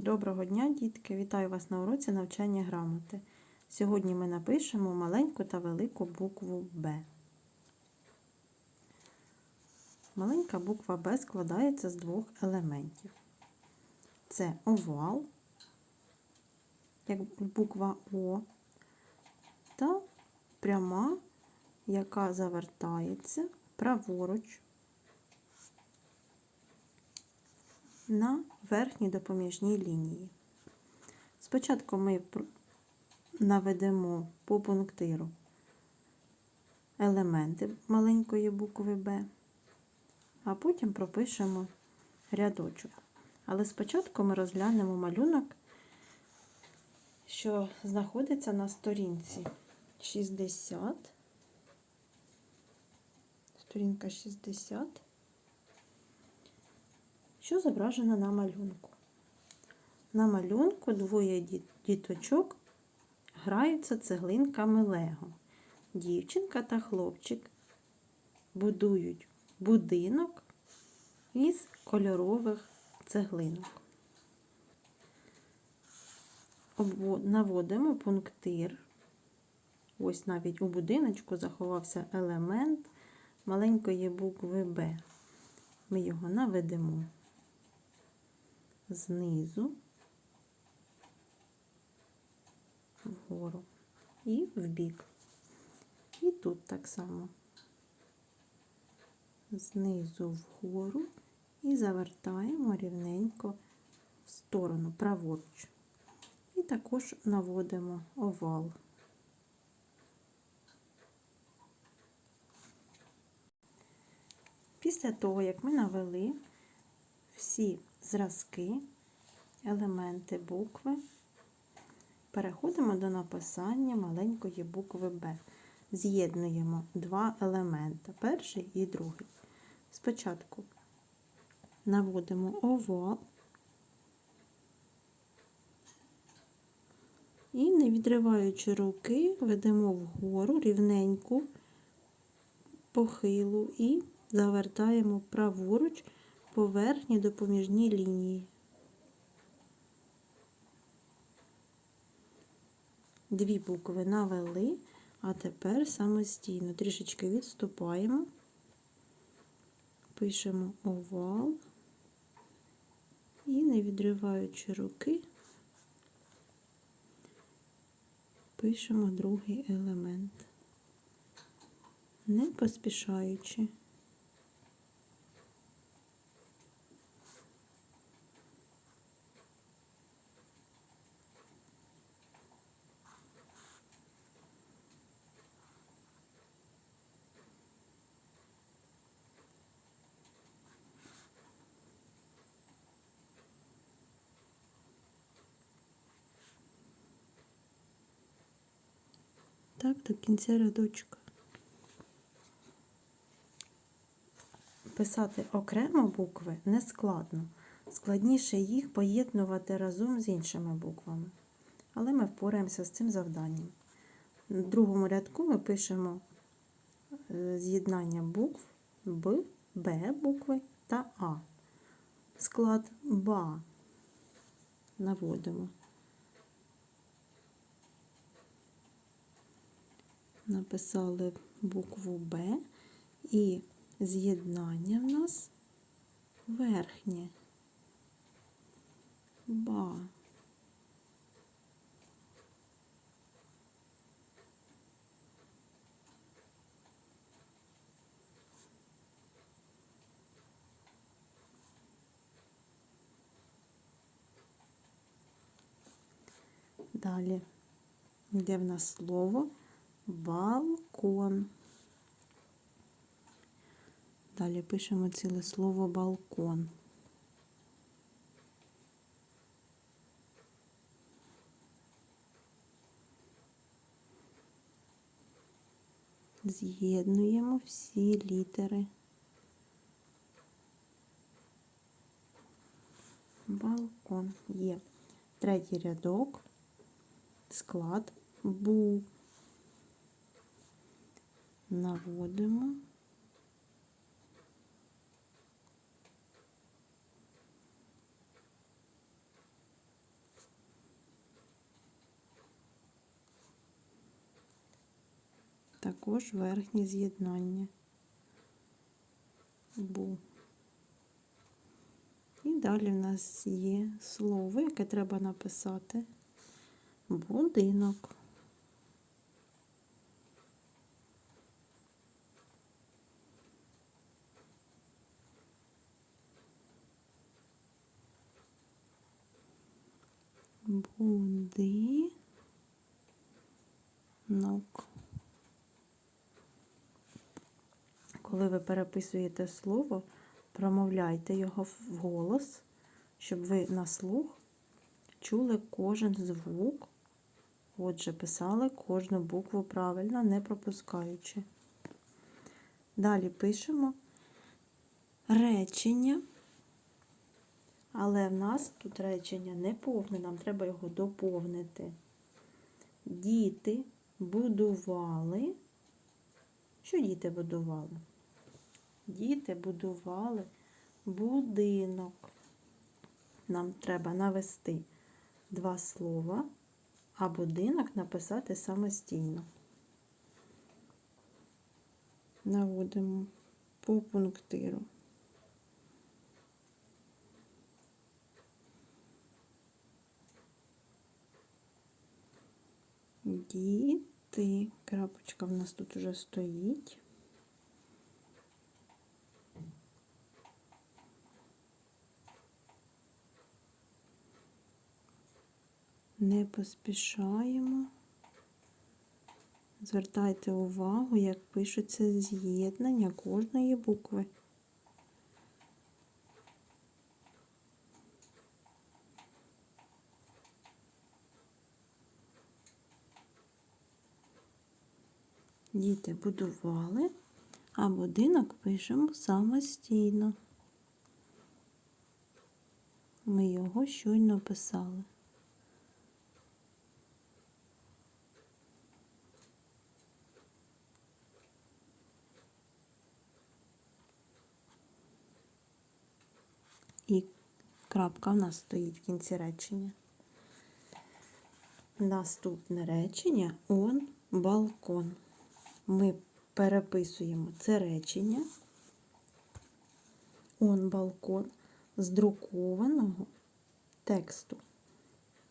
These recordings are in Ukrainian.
Доброго дня, дітки! Вітаю вас на уроці навчання грамоти. Сьогодні ми напишемо маленьку та велику букву Б. Маленька буква Б складається з двох елементів. Це овал, як буква О, та пряма, яка завертається праворуч на верхній допоміжній лінії. Спочатку ми наведемо по пунктиру елементи маленької букви Б, а потім пропишемо рядочок. Але спочатку ми розглянемо малюнок, що знаходиться на сторінці 60, сторінка 60 що зображено на малюнку. На малюнку двоє діточок граються цеглинками Лего. Дівчинка та хлопчик будують будинок із кольорових цеглинок. Наводимо пунктир. Ось навіть у будиночку заховався елемент маленької букви Б. Ми його наведемо знизу вгору і вбік. І тут так само знизу вгору і завертаємо рівненько в сторону праворуч. І також наводимо овал. Після того, як ми навели всі зразки, елементи букви. Переходимо до написання маленької букви Б. З'єднуємо два елементи, перший і другий. Спочатку наводимо овал і, не відриваючи руки, ведемо вгору рівненьку похилу і завертаємо праворуч по верхній допоміжній лінії. Дві букви навели, а тепер самостійно трішечки відступаємо, пишемо овал і, не відриваючи руки, пишемо другий елемент, не поспішаючи. Так до кінця рядочка. Писати окремо букви не складно. Складніше їх поєднувати разом з іншими буквами. Але ми впораємося з цим завданням. В другому рядку ми пишемо е, з'єднання букв Б, Б букви та А. Склад БА наводимо. Написали букву Б і з'єднання в нас верхнє. Ба. Далі. Йде в нас слово балкон. Далі пишемо ціле слово балкон. З'єднуємо всі літери. Балкон є. Третій рядок, склад бу наводимо. Також верхнє з'єднання бу. І далі в нас є слово, яке треба написати будинок. Будинок. Коли ви переписуєте слово, промовляйте його вголос, щоб ви на слух чули кожен звук. Отже, писали кожну букву правильно, не пропускаючи. Далі пишемо речення, але в нас тут речення не повне, нам треба його доповнити. Діти будували. Що діти будували? Діти будували будинок. Нам треба навести два слова, а будинок написати самостійно. Наводимо по пунктиру. Діти. Крапочка в нас тут уже стоїть. Не поспішаємо. Звертайте увагу, як пишеться з'єднання кожної букви. Діти будували, а будинок пишемо самостійно. Ми його щойно писали. І крапка в нас стоїть в кінці речення. Наступне речення он балкон. Ми переписуємо це речення. Он балкон з друкованого тексту.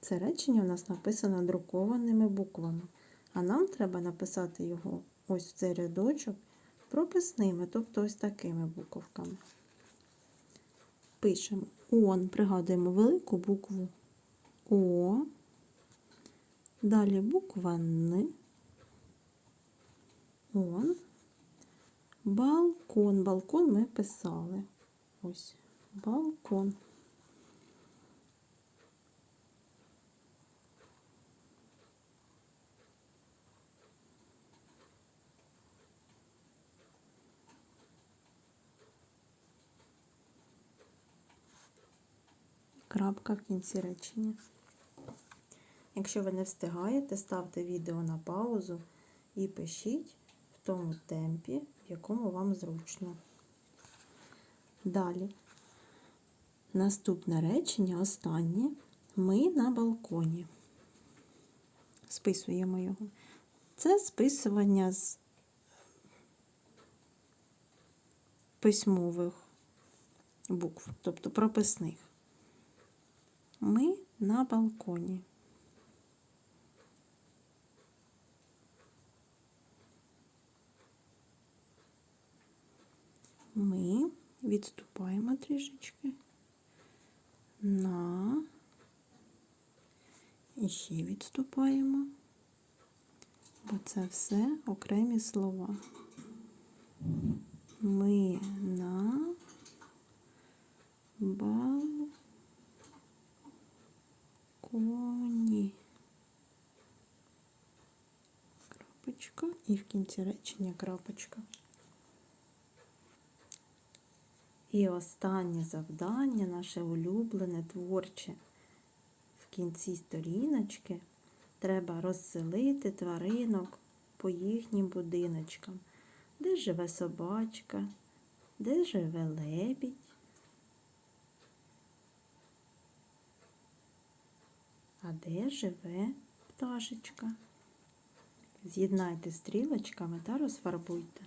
Це речення у нас написано друкованими буквами. А нам треба написати його ось в цей рядочок прописними, тобто ось такими буковками. Пишемо Он, пригадуємо велику букву О, далі буква Н, Он, балкон. Балкон ми писали. Ось балкон. Крапка в кінці речення. Якщо ви не встигаєте, ставте відео на паузу і пишіть тому темпі, в якому вам зручно. Далі. Наступне речення, останнє. Ми на балконі. Списуємо його. Це списування з письмових букв, тобто прописних. Ми на балконі. Ми відступаємо трішечки на і ще відступаємо, бо це все окремі слова. Ми на балконі. Крапочка і в кінці речення крапочка. І останнє завдання, наше улюблене творче. В кінці сторіночки треба розселити тваринок по їхнім будиночкам, де живе собачка, де живе лебідь. А де живе пташечка? З'єднайте стрілочками та розфарбуйте.